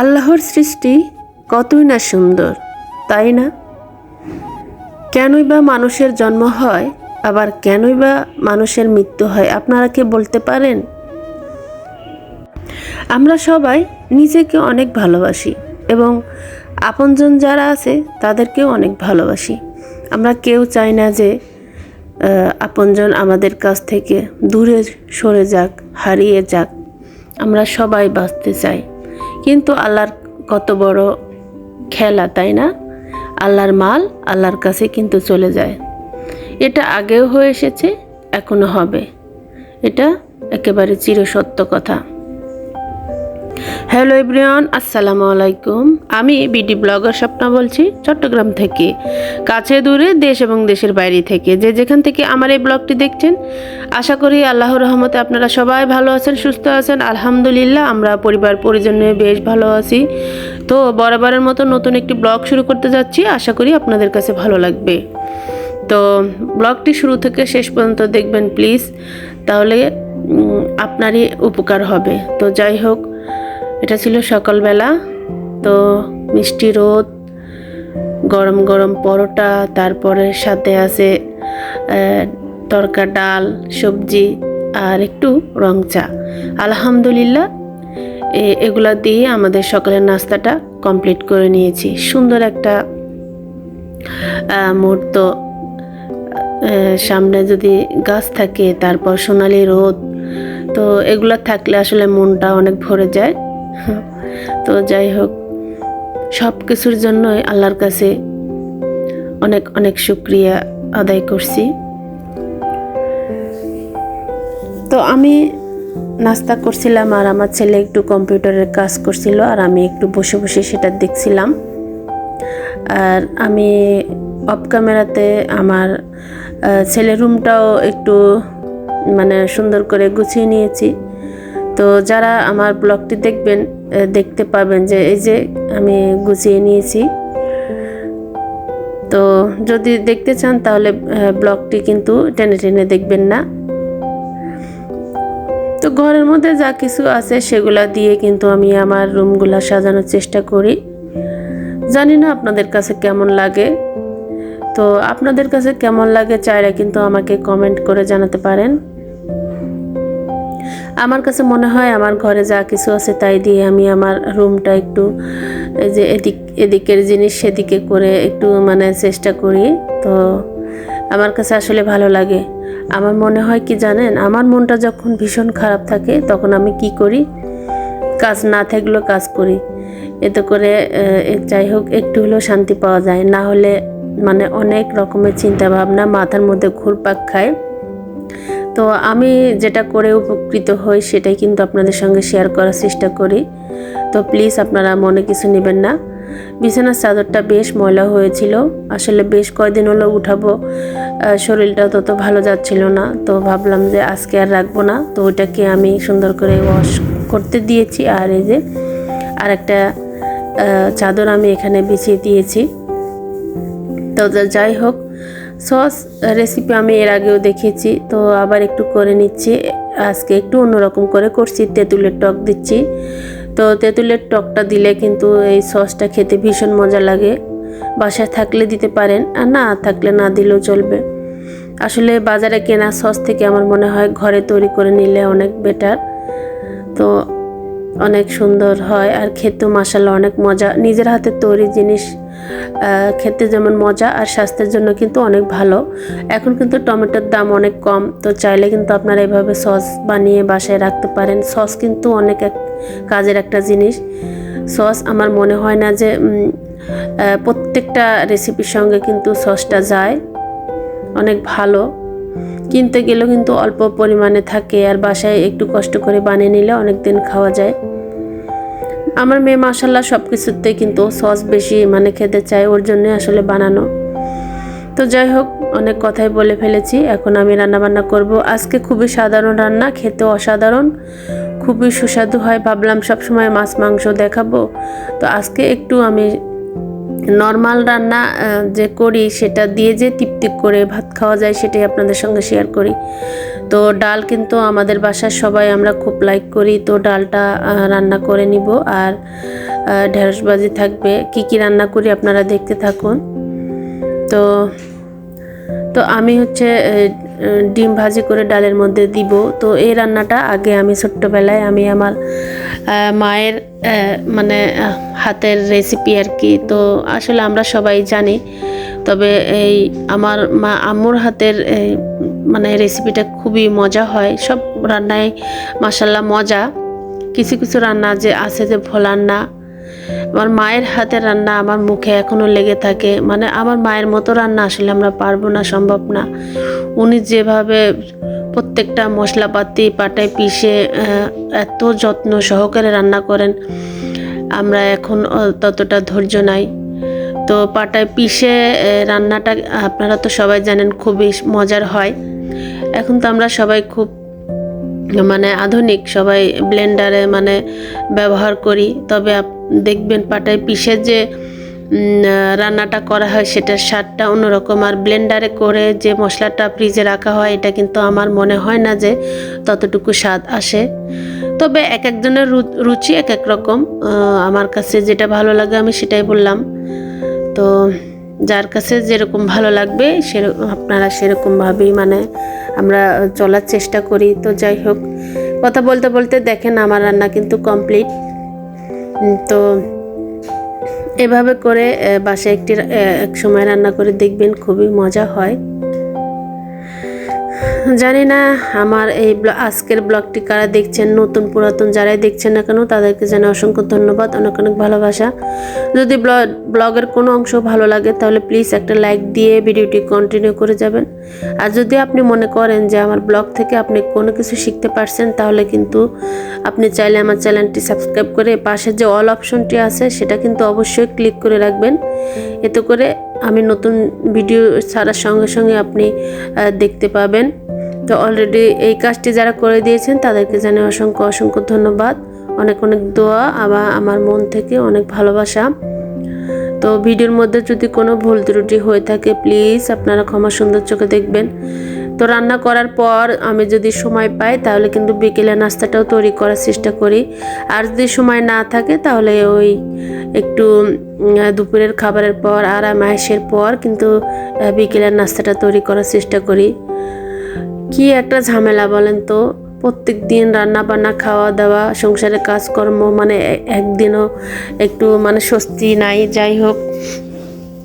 আল্লাহর সৃষ্টি কতই না সুন্দর, তাই না? কেনই বা মানুষের জন্ম হয়, আবার কেনই বা মানুষের মৃত্যু হয়, আপনারা কি বলতে পারেন? আমরা সবাই নিজেকে অনেক ভালোবাসি এবং আপনজন যারা আছে তাদেরকেও অনেক ভালোবাসি। আমরা কেউ চাই না যে আপনজন আমাদের কাছ থেকে দূরে সরে যাক, হারিয়ে যাক। আমরা সবাই বাঁচতে চাই। কিন্তু আল্লাহর কত বড় খেলা, তাই না? আল্লাহর মাল আল্লাহর কাছে কিন্তু চলে যায়। এটা আগেও হয়ে এসেছে এখনও হবে। এটা একেবারে চিরসত্য কথা। হ্যালো এভরিওয়ান, আসসালামু আলাইকুম। আমি বিডি ব্লগার স্বপ্না বলছি, চট্টগ্রাম থেকে। কাছে দূরে দেশ এবং দেশের বাইরে থেকে। যে যেখান থেকে আমার এই ব্লগটি দেখছেন, আশা করি আল্লাহর রহমতে আপনারা সবাই ভালো আছেন, সুস্থ আছেন। আলহামদুলিল্লাহ, আমরা পরিবার পরিজন নিয়ে বেশ ভালো আছি। তো বরাবরের মতো নতুন একটি ব্লগ শুরু করতে যাচ্ছি। আশা করি আপনাদের কাছে ভালো লাগবে। তো ব্লগটি শুরু থেকে শেষ পর্যন্ত দেখবেন, প্লিজ। তাহলে আপনারই উপকার হবে। তো যাই হোক এটা ছিল সকালবেলা। তো মিষ্টি রোদ, গরম গরম পরোটা, তারপরে সাথে আছে তরকা ডাল, সবজি আর একটু রং চা। আলহামদুলিল্লাহ এগুলা দিয়ে আমাদের সকালের নাস্তাটা কমপ্লিট করে নিয়েছি। সুন্দর একটা মুহূর্ত। সামনে যদি গাছ থাকে, তারপর সোনালি রোদ, তো এগুলা থাকলে আসলে মনটা অনেক ভরে যায়। তো যাই হোক, সব কিছুর জন্যই আল্লাহর কাছে অনেক অনেক শুক্রিয়া আদায় করছি। তো আমি নাস্তা করছিলাম আর আমার ছেলে একটু কম্পিউটারের কাজ করছিল আর আমি একটু বসে বসে সেটা দেখছিলাম। আর আমি অফ ক্যামেরাতে আমার ছেলের রুমটাও একটু মানে সুন্দর করে গুছিয়ে নিয়েছি। তো যারা আমার ব্লগটি দেখবেন দেখতে পাবেন যে এই যে আমি গুছিয়ে নিয়েছি। তো যদি দেখতে চান তাহলে ব্লগটি কিন্তু টেনে টেনে দেখবেন না। তো ঘরের মধ্যে যা কিছু আছে সেগুলা দিয়ে কিন্তু আমি আমার রুমগুলা সাজানোর চেষ্টা করি। জানি না আপনাদের কাছে কেমন লাগে। তো আপনাদের কাছে কেমন লাগে চাইলে কিন্তু আমাকে কমেন্ট করে জানাতে পারেন। আমার কাছে মনে হয় আমার ঘরে যা কিছু আছে তাই দিয়ে আমি আমার রুমটা একটু এই যে এদিক, এদিকের জিনিস সেদিকে করে একটু মানে চেষ্টা করি। তো আমার কাছে আসলে ভালো লাগে। আমার মনে হয় কি জানেন, আমার মনটা যখন ভীষণ খারাপ থাকে, তখন আমি কি করি? কাজ না থাকলেও কাজ করি। এতে করে যাই হোক, একটু হলেও শান্তি পাওয়া যায়। না হলে মানে অনেক রকমের চিন্তা ভাবনা মাথার মধ্যে ঘুরপাক খায়। তো আমি যেটা করে উপকৃত হই সেটাই কিন্তু আপনাদের সঙ্গে শেয়ার করার চেষ্টা করি। তো প্লিজ আপনারা মনে কিছু নেবেন না। বিছানার চাদরটা বেশ ময়লা হয়েছিল। আসলে বেশ কয়দিন হলো উঠাবো শরীরটা তত ভালো যাচ্ছিল না। তো ভাবলাম যে আজকে আর রাখব না। তো ওইটাকে আমি সুন্দর করে ওয়াশ করতে দিয়েছি। আর এই যে আর একটা চাদর আমি এখানে বিছিয়ে দিয়েছি। তো যাই হোক সস রেসিপি আমি এর আগেও দেখিয়েছি, তো আবার একটু করে নিচ্ছি। আজকে একটু অন্যরকম করে করছি, তেঁতুলের টক দিচ্ছি। তো তেঁতুলের টকটা দিলে কিন্তু এই সসটা খেতে ভীষণ মজা লাগে। বাসায় থাকলে দিতে পারেন, আর না থাকলে না দিলেও চলবে। আসলে বাজারে কেনা সস থেকে আমার মনে হয় ঘরে তৈরি করে নিলে অনেক বেটার তো অনেক সুন্দর হয় আর খেতেও মাসাল্লাহ অনেক মজা। নিজের হাতে তৈরি জিনিস খেতে যেমন মজা আর স্বাস্থ্যের জন্য কিন্তু অনেক ভালো। এখন কিন্তু টমেটোর দাম অনেক কম, তো চাইলে কিন্তু আপনারা এভাবে সস বানিয়ে বাসায় রাখতে পারেন। সস কিন্তু অনেক এক কাজের একটা জিনিস। সস আমার মনে হয় না যে প্রত্যেকটা রেসিপির সঙ্গে কিন্তু সসটা যায়। অনেক ভালো। কিনতে গেলেও কিন্তু অল্প পরিমাণে থাকে আর বাসায় একটু কষ্ট করে বানিয়ে নিলে অনেক দিন খাওয়া যায়। আমার মেয়ে মাসাল্লাহ সব কিছুতে কিন্তু সস বেশি মানে খেতে চায়, ওর জন্য আসলে বানানো। তো যাই হোক, অনেক কথাই বলে ফেলেছি, এখন আমি রান্নাবান্না করব। আজকে খুবই সাধারণ রান্না খেতে অসাধারণ, খুবই সুস্বাদু হয়। ভাবলাম সব সময় মাছ মাংস দেখাবো। তো আজকে একটু আমি নর্মাল রান্না যে করি সেটা দিয়ে যে তৃপ্তি করে ভাত খাওয়া যায় সেটাই আপনাদের সঙ্গে শেয়ার করি। তো ডাল কিন্তু আমাদের বাসার সবাই আমরা খুব লাইক করি। তো ডালটা রান্না করে নিব আর ঢেঁড়স ভাজি থাকবে। কি কি রান্না করি আপনারা দেখতে থাকুন। তো তো আমি হচ্ছে ডিম ভাজি করে ডালের মধ্যে দিব। তো এই রান্নাটা আগে আমি ছোট্টবেলায় আমি আমার মায়ের মানে হাতের রেসিপি আর কি। তো আসলে আমরা সবাই জানি, তবে এই আমার মা, আম্মুর হাতের মানে রেসিপিটা খুবই মজা হয়। সব রান্নায় মাসাল্লাহ মজা। কিছু কিছু রান্না যে আছে যে ভোলার না। আমার মায়ের হাতের রান্না আমার মুখে এখনও লেগে থাকে। মানে আমার মায়ের মতো রান্না আসলে আমরা পারব না, সম্ভব না। উনি যেভাবে প্রত্যেকটা মশলাপাতি পাটায় পিষে এত যত্ন সহকারে রান্না করেন, আমরা এখন ততটা ধৈর্য নাই। তো পাটায় পিষে রান্নাটা আপনারা তো সবাই জানেন খুবই মজার হয়। এখন তো আমরা সবাই খুব মানে আধুনিক, সবাই ব্লেন্ডারে মানে ব্যবহার করি। তবে দেখবেন পাটায় পিষে যে রান্নাটা করা হয় সেটার স্বাদটা অন্যরকম। আর ব্লেন্ডারে করে যে মশলাটা ফ্রিজে রাখা হয়, এটা কিন্তু আমার মনে হয় না যে ততটুকু স্বাদ আসে। তবে এক একজনের রুচি এক এক রকম। আমার কাছে যেটা ভালো লাগে, আমি সেটাই বললাম। তো যার কাছে যেরকম ভালো লাগবে সেরকম আপনারা সেরকমভাবেই মানে আমরা চলার চেষ্টা করি। তো যাই হোক, কথা বলতে বলতে দেখেন আমার রান্না কিন্তু কমপ্লিট তো এভাবে করে বাসায় একটি এক সময় রান্না করে দেখবেন খুবই মজা হয়। জানি না, আমার এই আজকের ব্লগটি কারা দেখছেন, নতুন, পুরাতন যারাই দেখছেন না কেন, তাদেরকে জানাই অসংখ্য ধন্যবাদ, অনেক অনেক ভালোবাসা। যদি ব্ল- ব্লগের কোনো অংশ ভালো লাগে, তাহলে প্লিজ একটা লাইক দিয়ে ভিডিওটি কন্টিনিউ করে যাবেন। আর যদি আপনি মনে করেন যে আমার ব্লগ থেকে আপনি কোনো কিছু শিখতে পারছেন, তাহলে কিন্তু আপনি চাইলে আমার চ্যানেলটি সাবস্ক্রাইব করে পাশে যে অল অপশনটি আছে, সেটা কিন্তু অবশ্যই ক্লিক করে রাখবেন। এতে করে আমি নতুন ভিডিও ছাড়ার সঙ্গে সঙ্গে আপনি দেখতে পাবেন। তো অলরেডি এই কাজটি যারা করে দিয়েছেন, তাদেরকে জানাই অসংখ্য অসংখ্য ধন্যবাদ। অনেক অনেক দোয়া আবার আমার মন থেকে, অনেক ভালোবাসা। তো ভিডিওর মধ্যে যদি কোনো ভুল ত্রুটি হয়ে থাকে প্লিজ আপনারা ক্ষমা সুন্দর চোখে দেখবেন। তো রান্না করার পর আমি যদি সময় পাই, তাহলে কিন্তু বিকেলে নাস্তাটাও তৈরি করার চেষ্টা করি। আর যদি সময় না থাকে, তাহলে ওই একটু দুপুরের খাবারের পর আর মাসের পর কিন্তু বিকেলের নাস্তাটা তৈরি করার চেষ্টা করি। কি একটা ঝামেলা বলেন তো? প্রত্যেক দিন রান্না বান্না খাওয়া দাওয়া সংসারের কাজকর্ম মানে একদিনও একটু মানে স্বস্তি নাই। যাই হোক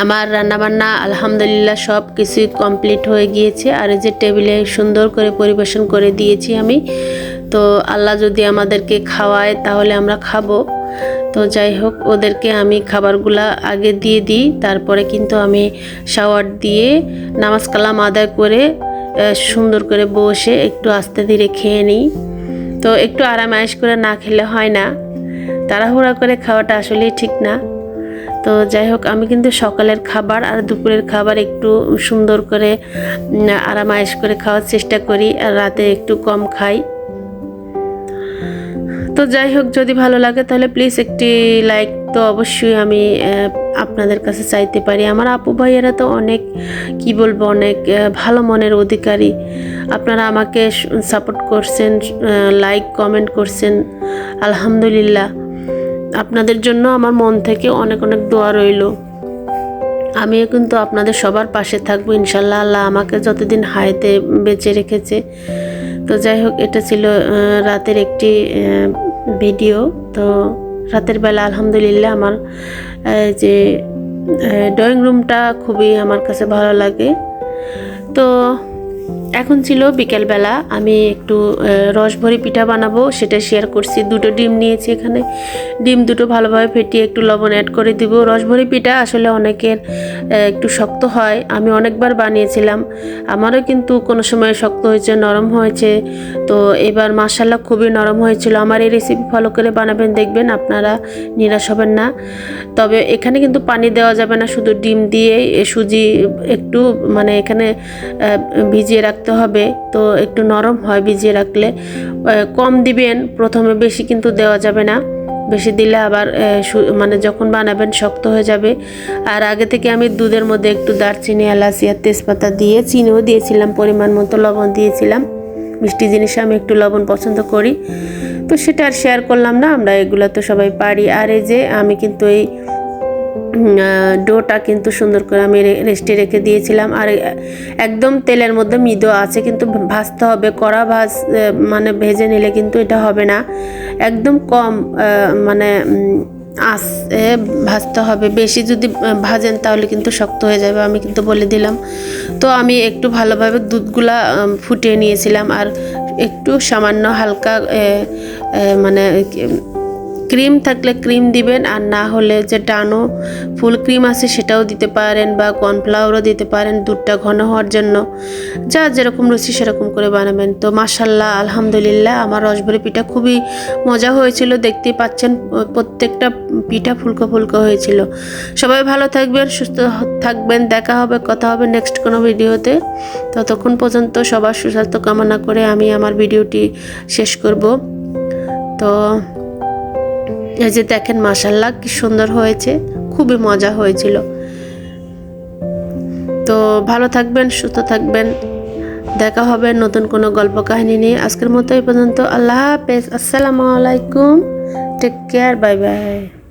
আমার রান্নাবান্না, আলহামদুলিল্লাহ, সব কিছুই কমপ্লিট হয়ে গিয়েছে। আর এই যে টেবিলে সুন্দর করে পরিবেশন করে দিয়েছি আমি। তো আল্লাহ যদি আমাদেরকে খাওয়ায়, তাহলে আমরা খাব। তো যাই হোক, ওদেরকে আমি খাবারগুলা আগে দিয়ে দিই। তারপরে কিন্তু আমি শাওয়ার দিয়ে নামাজ কালাম আদায় করে সুন্দর করে বসে একটু আস্তে ধীরে খেয়ে নিই। তো একটু আরাম আয়েশ করে না খেলে হয় না। তাড়াহুড়া করে খাওয়াটা আসলেই ঠিক না। তো যাই হোক আমি কিন্তু সকালের খাবার আর দুপুরের খাবার একটু সুন্দর করে উম, আরাম আয়েশ করে খাওয়ার চেষ্টা করি আর রাতে একটু কম খাই। তো যাই হোক যদি ভালো লাগে তাহলে প্লিজ একটি লাইক তো অবশ্যই আমি আপনাদের কাছে চাইতে পারি। আমার আপু ভাইয়েরা তো অনেক কি বলব অনেক ভালো মনের অধিকারী। আপনারা আমাকে সাপোর্ট করছেন লাইক কমেন্ট করছেন আলহামদুলিল্লাহ। আপনাদের জন্য আমার মন থেকে অনেক অনেক দোয়া রইল। আমিও কিন্তু আপনাদের সবার পাশে থাকব, ইনশাল্লাহ আল্লাহ আমাকে যতদিন হাইতে বেঁচে রেখেছে। তো যাই হোক, এটা ছিল রাতের একটি ভিডিও। তো রাতের বেলা আলহামদুলিল্লাহ আমার যে ড্রয়িং রুমটা খুবই আমার কাছে ভালো লাগে। তো এখন ছিল বিকেলবেলা, আমি একটু রসভরি পিঠা বানাবো, সেটা শেয়ার করছি। দুটো ডিম নিয়েছি এখানে। ডিম দুটো ভালোভাবে ফেটিয়ে একটু লবণ অ্যাড করে দিব। রসভরি পিঠা আসলে অনেকের একটু শক্ত হয়। আমি অনেকবার বানিয়েছিলাম। আমারও কিন্তু কোনো সময় শক্ত হয়েছে, নরম হয়েছে। তো এবার মাসাল্লাহ খুবই নরম হয়েছিল। আমার এই রেসিপি ফলো করে বানাবেন, দেখবেন আপনারা নিরাশ হবেন না। তবে এখানে কিন্তু পানি দেওয়া যাবে না, শুধু ডিম দিয়ে সুজি একটু মানে এখানে ভিজিয়ে রাখতে হবে। তো একটু নরম হয় ভিজিয়ে রাখলে কম দিবেন, প্রথমে বেশি কিন্তু দেওয়া যাবে না। বেশি দিলে আবার মানে যখন বানাবেন শক্ত হয়ে যাবে। আর আগে থেকে আমি দুধের মধ্যে একটু দারচিনি, এলাচি আর তেজপাতা দিয়ে চিনিও দিয়েছিলাম, পরিমাণ মতো লবণ দিয়েছিলাম। মিষ্টি জিনিসে আমি একটু লবণ পছন্দ করি। তো সেটা আর শেয়ার করলাম না, আমরা এগুলো তো সবাই পারি। আর এই যে আমি কিন্তু এই ডোটা কিন্তু সুন্দর করে আমি রেস্টে রেখে দিয়েছিলাম। আর একদম তেলের মধ্যে মৃদু আছে, কিন্তু ভাজতে হবে। কড়া ভাজ মানে ভেজে নিলে কিন্তু এটা হবে না। একদম কম মানে এ ভাজতে হবে। বেশি যদি ভাজেন তাহলে কিন্তু শক্ত হয়ে যাবে, আমি কিন্তু বলে দিলাম। তো আমি একটু ভালোভাবে দুধগুলা ফুটিয়ে নিয়েছিলাম। আর একটু সামান্য হালকা মানে ক্রিম থাকলে ক্রিম দিবেন আর না হলে যে ডানো ফুল ক্রিম আছে সেটাও দিতে পারেন বা কর্নফ্লাওয়ারও দিতে পারেন দুধটা ঘন হওয়ার জন্য। যা যেরকম রুচি সেরকম করে বানাবেন। তো মাসাল্লাহ আলহামদুলিল্লাহ, আমার রসবরি পিঠা খুবই মজা হয়েছিল। দেখতেই পাচ্ছেন, প্রত্যেকটা পিঠা ফুলকো ফুলকো হয়েছিল। সবাই ভালো থাকবেন, সুস্থ থাকবেন। দেখা হবে, কথা হবে নেক্সট কোনো ভিডিওতে। ততক্ষণ পর্যন্ত সবার সুস্বাস্থ্য কামনা করে আমি আমার ভিডিওটি শেষ করব। তো এই যে দেখেন মাসাল্লাহ কি সুন্দর হয়েছে। খুবই মজা হয়েছিল। তো ভালো থাকবেন, সুস্থ থাকবেন। দেখা হবে নতুন কোনো গল্প কাহিনী নিয়ে। আজকের মতো এই পর্যন্ত। আল্লাহ হাফেজ। আসসালামু আলাইকুম। Take care bye bye